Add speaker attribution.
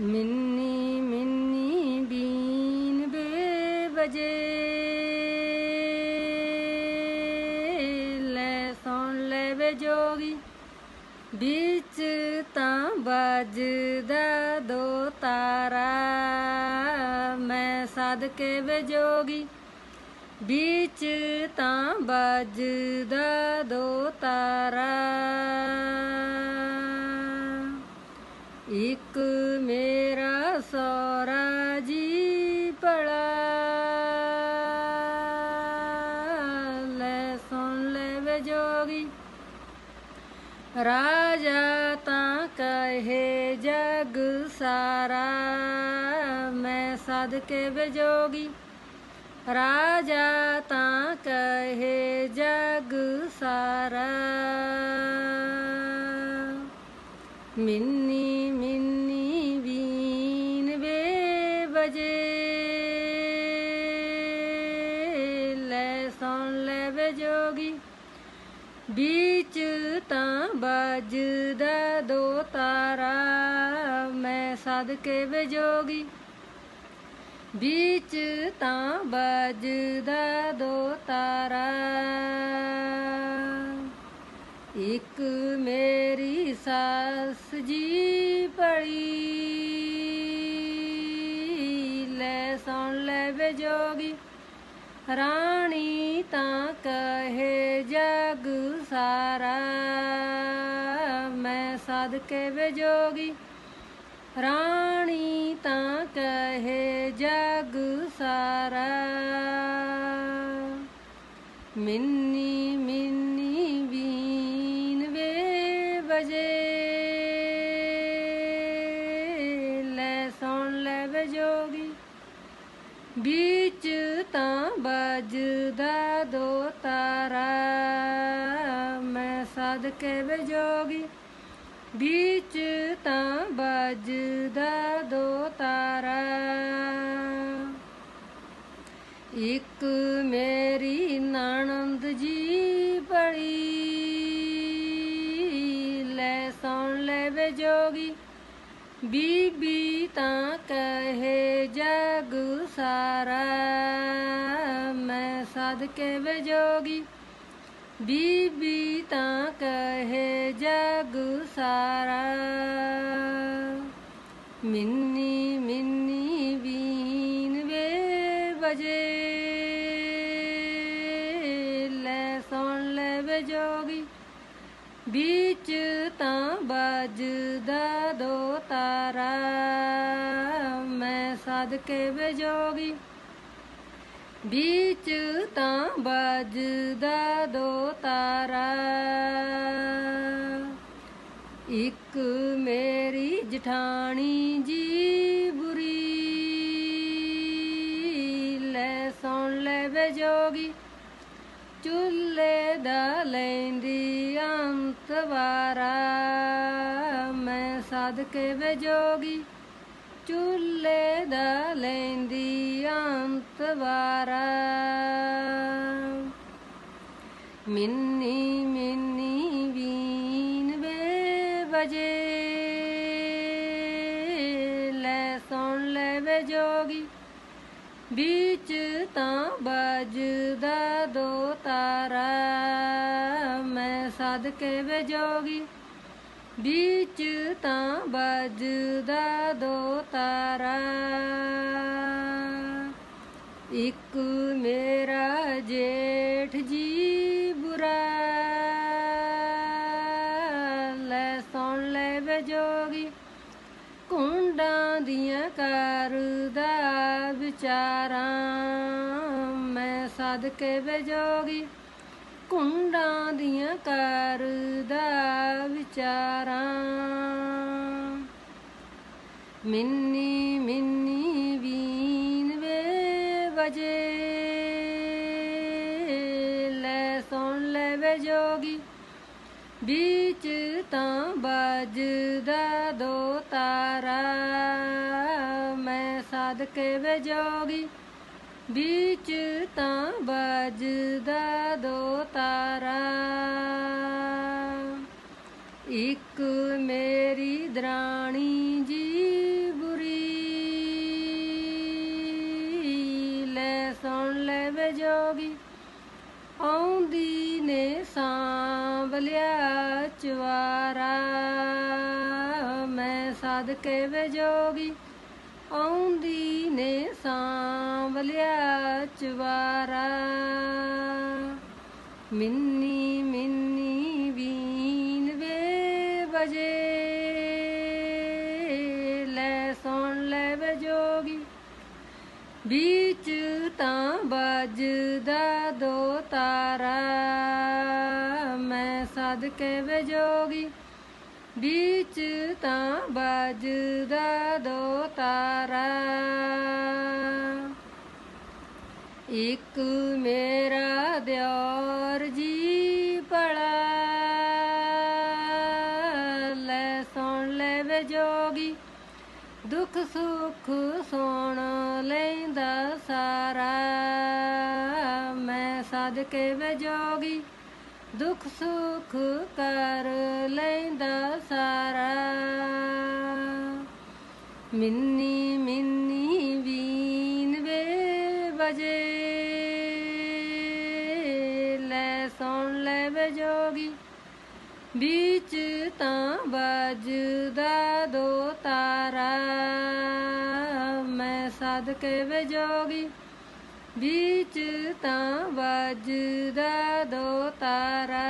Speaker 1: Mini mini ਬੀਨ ਬੇ ਵਜੇ ਲੈ ਸੁਣ ਲੈ ਵੇ ਜੋਗੀ, ਵਿੱਚ ਤਾਂ ਵੱਜਦਾ ਦੋ ਤਾਰਾ। ਮੈਂ ਸਦਕੇ ਵੇ ਜੋਗੀ, ਵਿੱਚ ਤਾਂ ਵੱਜਦਾ ਦੋ ਤਾਰਾ। ਇੱਕ ਮੇਰਾ ਸੋਰਾ ਜੀ ਪੜਾ ਲੈ ਸੁਣ ਲੈ ਵੇ ਜੋਗੀ। ਰਾਜਾ ਤਾਂ ਕਹੇ ਜਗ ਸਾਰਾ। ਮੈਂ ਸਦਕੇ ਵੇ ਜੋਗੀ। ਰਾਜਾ ਤਾਂ ਕਹੇ ਜਗ ਸਾਰਾ। ਮਿੰਨੀ ਮਿੰਨੀ ਜੋਗੀ। ਵਿੱਚ ਤਾਂ ਵੱਜਦਾ ਦੋ ਤਾਰਾ, ਮੈਂ ਸਦਕੇ ਵੇ ਜੋਗੀ ਵਿੱਚ ਤਾਂ ਵੱਜਦਾ ਦੋ ਤਾਰਾ। ਇੱਕ ਮੇਰੀ ਸੱਸ ਜੀ ਪੜੀ ਰਾਣੀ ਤਾਂ ਕਹੇ ਜਗ ਸਾਰਾ। ਮੈਂ ਸਦਕੇ ਵੇ ਜੋਗੀ ਰਾਣੀ ਤਾਂ ਕਹੇ ਜਗ ਸਾਰਾ। ਮਿੰਨੀ ਮਿੰਨੀ ਵੀਨ ਵੇ ਵਜੇ। ਲੈ ਸੁਣ ਲੈ ਵੇ ਜੋਗੀ ਵੱਜਦਾ ਦੋ ਤਾਰਾ ਮੈਂ ਸਦਕੇ ਵੇ ਜੋਗੀ ਵਿੱਚ ਤਾਂ ਵੱਜਦਾ ਦੋ ਤਾਰਾ ਇੱਕ ਮੇਰੀ ਨਣਦ ਜੀ ਬੜੀ ਲੈ ਸੁਣ ਲੈ ਵੇ ਜੋਗੀ ਬੀਬੀ ਤਾਂ ਕਹੇ ਜਗ ਸਾਰਾ। ਮੈਂ ਸਦਕੇ ਵੇ ਬੀਬੀ ਤਾਂ ਕਹੇ ਜਗ ਸਾਰਾ। ਮਿੰਨੀ ਮਿੰਨੀ ਬੀਨ ਵੇ ਵਜੇ। ਲੈ ਸੁਣ ਲੈ ਵੇ ਜੋਗੀ। ਵਿੱਚ ਤਾਂ ਵੱਜਦਾ ਦੋ ਤਾਰਾ। ਮੈਂ ਸਦਕੇ ਵਜੋਗੀ ਵਿੱਚ ਤਾਂ ਵੱਜਦਾ ਦੋ ਤਾਰਾ। ਇੱਕ ਮੇਰੀ ਜਠਾਣੀ ਜੀ ਬੁਰੀ। ਲੈ ਸੁਣ ਲੈ ਬਜੋਗੀ ਚੁੱਲੇ ਦਾ ਲੈਂਦੀ ਅੰਤ ਮੈਂ ਸਦਕੇ ਵੇ ਚੁੱਲੇ ਦਾ ਲੈਂਦੀ ਅੰਤ ਵਾਰਾ ਮਿੰਨੀ ਮਿੰਨੀ ਵੀਨ ਵੇ ਵਜੇ ਲੈ ਸੁਣ ਲੈ ਵੇ ਜੋਗੀ ਵਿੱਚ ਤਾਂ ਵੱਜਦਾ ਦੋ ਤਾਰਾ ਮੈਂ ਸਦਕੇ ਵੇ ਜੋਗੀ ਵਿੱਚ ਤਾਂ ਵੱਜਦਾ ਦੋ ਤਾਰਾ ਇੱਕ ਮੇਰਾ ਜੇਠ ਜੀ ਬੁਰਾ ਲੈ ਸੁਣ ਲੈ ਵੇ ਜੋਗੀ, ਕੁੰਡਾਂ ਦੀਆਂ ਕਰਦਾ ਵਿਚਾਰਾਂ ਮੈਂ ਸਦਕੇ ਵੇ ਜੋਗੀ, ਕੁੰਡਾਂ ਦੀਆਂ ਕਰਦਾ ਵਿਚਾਰਾਂ। ਮਿੰਨੀ ਮਿੰਨੀ ਵੇ ਲੈ ਸੁਣ ਲੈ ਵੇ ਜੋਗੀ, ਵਿੱਚ ਤਾਂ ਵੱਜਦਾ ਦੋ ਤਾਰਾ। ਮੈਂ ਸਦਕੇ ਵੇ ਜੋਗੀ, ਵਿੱਚ ਤਾਂ ਵੱਜਦਾ ਦੋ ਤਾਰਾ। ਇੱਕ ਮੇਰੀ ਦਰਾਣੀ ਲੈ ਵੇ ਜੋਗੀ। ਆਉਂਦੀ ਨੇ ਸਾਂਵਲਿਆ ਚਵਾਰਾ। ਮੈਂ ਸਦਕੇ ਵੇ ਜੋਗੀ। ਆਉਂਦੀ ਨੇ ਸਾਂਵਲਿਆ ਚਵਾਰਾ। ਮਿੰਨੀ ਮਿੰਨੀ ਵੀਨ ਵੇ ਵਜੇ। ਲੈ ਸੁਣ ਲੈ ਵੇ ਜੋਗੀ। ਵਿੱਚ ਤਾਂ ਵੱਜਦਾ ਦੋ ਤਾਰਾ। ਮੈਂ ਸਦਕੇ ਵੇ ਜੋਗੀ ਵਿੱਚ ਤਾਂ ਵੱਜਦਾ ਦੋ ਤਾਰਾ। ਇੱਕ ਮੇਰਾ ਦਿਓ ਦੁੱਖ ਸੁਖ ਸੁਣ ਲੈਂਦਾ ਸਾਰਾ। ਮੈਂ ਸਦਕੇ ਵੇ ਜੋਗੀ, ਦੁੱਖ ਸੁੱਖ ਕਰ ਲੈਂਦਾ ਸਾਰਾ। ਮਿੰਨੀ ਮਿੰਨੀ ਵੀਨ ਵੇ ਬਜੇ ਲੈ ਸੁਣ ਲੈ ਵਜੋਗੀ ਜੋਗੀ, ਵਿੱਚ ਤਾਂ ਵੱਜਦਾ ਦੋ ਤਾਰਾ। ਸਦਕੇ ਵੇ ਜੋਗੀ ਵਿੱਚ ਤਾਂ ਵੱਜਦਾ ਦੋ ਤਾਰਾ।